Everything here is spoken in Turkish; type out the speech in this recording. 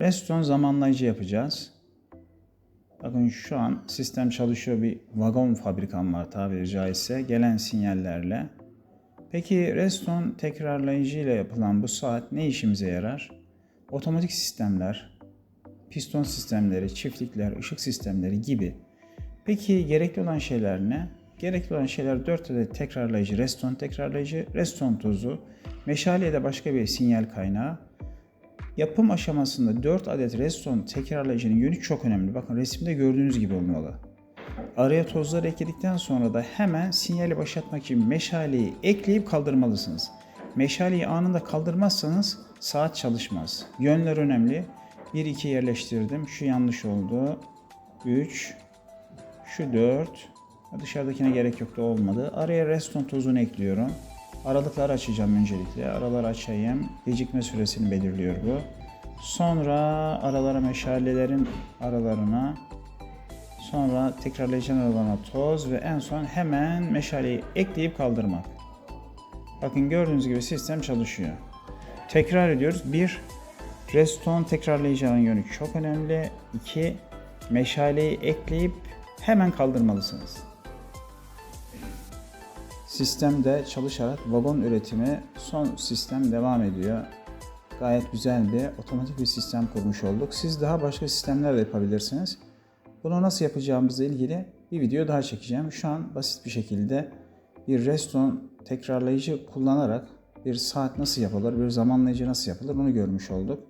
Reston zamanlayıcı yapacağız. Bakın şu an sistem çalışıyor bir vagon fabrikam var tabiri caizse gelen sinyallerle. Peki Reston tekrarlayıcı ile yapılan bu saat ne işimize yarar? Otomatik sistemler, piston sistemleri, çiftlikler, ışık sistemleri gibi. Peki gerekli olan şeyler ne? Gerekli olan şeyler 4 adet tekrarlayıcı, reston tekrarlayıcı, reston tozu, meşale ya da başka bir sinyal kaynağı. Yapım aşamasında 4 adet reston tekrarlayıcının yönü çok önemli. Bakın resimde gördüğünüz gibi olmalı. Araya tozları ekledikten sonra da hemen sinyali başlatmak için meşaleyi ekleyip kaldırmalısınız. Meşaleyi anında kaldırmazsanız saat çalışmaz. Yönler önemli. 1 2 yerleştirdim. Şu yanlış oldu. 3 şu 4 dışarıdakine gerek yoktu olmadı. Araya reston tozunu ekliyorum. Aralıkları açacağım öncelikle. Araları açayım. Gecikme süresini belirliyor bu. Sonra aralara meşalelerin aralarına Sonra tekrarlayıcı aralarına toz ve en son hemen meşaleyi ekleyip kaldırmak. Bakın gördüğünüz gibi sistem çalışıyor. Tekrar ediyoruz. 1. Reston tekrarlayıcının yönü çok önemli. 2. Meşaleyi ekleyip hemen kaldırmalısınız. Sistemde çalışarak vagon üretimi son sistem devam ediyor. Gayet güzel bir otomatik bir sistem kurmuş olduk. Siz daha başka sistemler de yapabilirsiniz. Bunu nasıl yapacağımızla ilgili bir video daha çekeceğim. Şu an basit bir şekilde bir reston tekrarlayıcı kullanarak bir saat nasıl yapılır, bir zamanlayıcı nasıl yapılır bunu görmüş olduk.